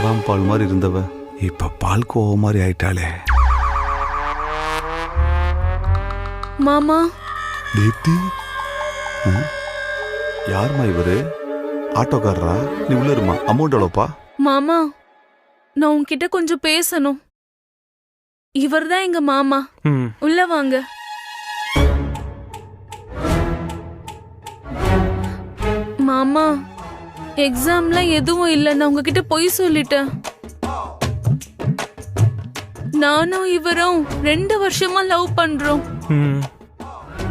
பால் மாதிரி இருந்தவ. இப்ப பால் கோவ மாதிரி ஆயிட்டாளே. மாமா. தீப்தி ம்? யாரும்மா இவரு? ஆட்டோக்காரரா? நீ உள்ள இருமா. அமௌண்ட் எவ்வளோப்பா? மாமா நான் உன்கிட்ட கொஞ்சம் பேசணும். இவர்தான் எங்க மாமா. ம். உள்ள வாங்க. மாமா எக்ஸாம்ல எதுவும் இல்ல நான் உங்ககிட்ட பொய் சொல்லிட்டேன். நானும் இவரும் ரெண்டு வருஷமா லவ் பண்றோம்.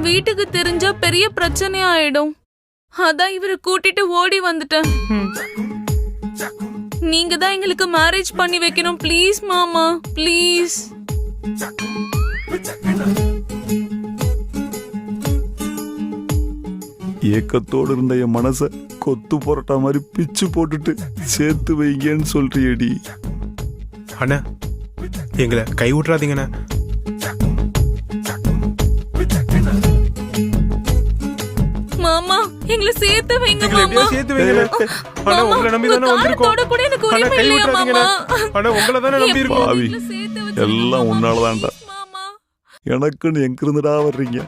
வீட்டுக்கு தெரிஞ்சா பெரிய பிரச்சனை ஆயிடும். அதான் இவரை கூட்டிட்டு ஓடி வந்துட்டேன். நீங்க தான் எங்களுக்கு மேரேஜ் பண்ணி வைக்கணும். ப்ளீஸ் மாமா ப்ளீஸ் ஏக்கத்தோடு இருந்த என் மனச கொத்து புரட்டா மாதிரி பிச்சு போட்டுட்டு சேர்த்து வைங்கன்னு சொல்றியடி. அண்ணா எங்களை கை விட்றாதீங்கண்ணா மாமா எங்களை சேர்த்து வைங்க எங்களை மாமா. எப்படியோ சேர்த்து வைங்கண்ணா. அண்ணா மாமா, உங்களை நம்பி உங்க தானே வந்திருக்கோம். காலத்தோட கூட எனக்கு அண்ணா உரிமை கை இல்லையா விட்றாதீங்கண்ணா மாமா? அண்ணா உங்களை தானே நம்பி இருக்கோம். பாவி. எல்லாம் மாமா. உன்னாலதான்டா. மாமா. எனக்குன்னு எங்கிருந்துடா வர்றீங்க?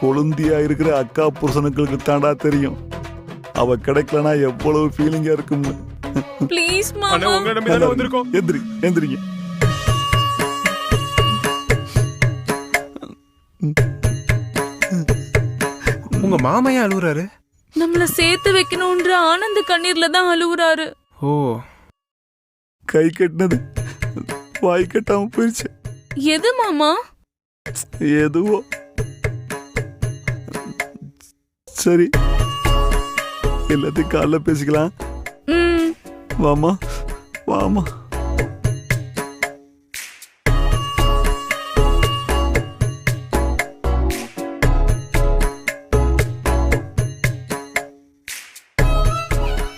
கொழுந்தியா இருக்கிற அக்கா புருஷனுக்களுக்கு தாண்டா தெரியும். அவ கிடைக்கலனா எவ்வளவு ஃபீலிங்கா இருக்கும்னு ப்ளீஸ் மாமா. உங்களை நம்பி தானே வந்திருக்கோம். எந்திரி எந்திரிங்க. உங்க மாமையா அழுகுறாரு நம்மள சேர்த்து வைக்கணும்ன்ற ஆனந்த கண்ணீர்ல தான் அழுவுறாரு. ஓ. கை கட்டினது வாய் கட்டாம போயிடுச்சு எது மாமா? எதுவோ. சரி. எல்லாத்தையும் காலைல பேசிக்கலாம். ம். வாமா வாமா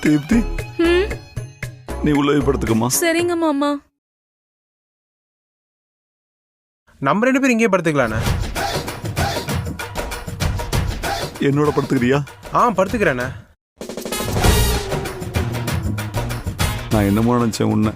தீப்தி ம். நீ உள்ள போய் படுத்துக்கம்மா. சரிங்க மாமா. நம்ம ரெண்டு பேரும் இங்கேயே படுத்துக்கலாண்ணே. என்னோட படுத்துக்கிறியா? ஆ படுத்துக்கிறேண்ணே. நான் என்னமோ நினைச்சேன் உன்னை.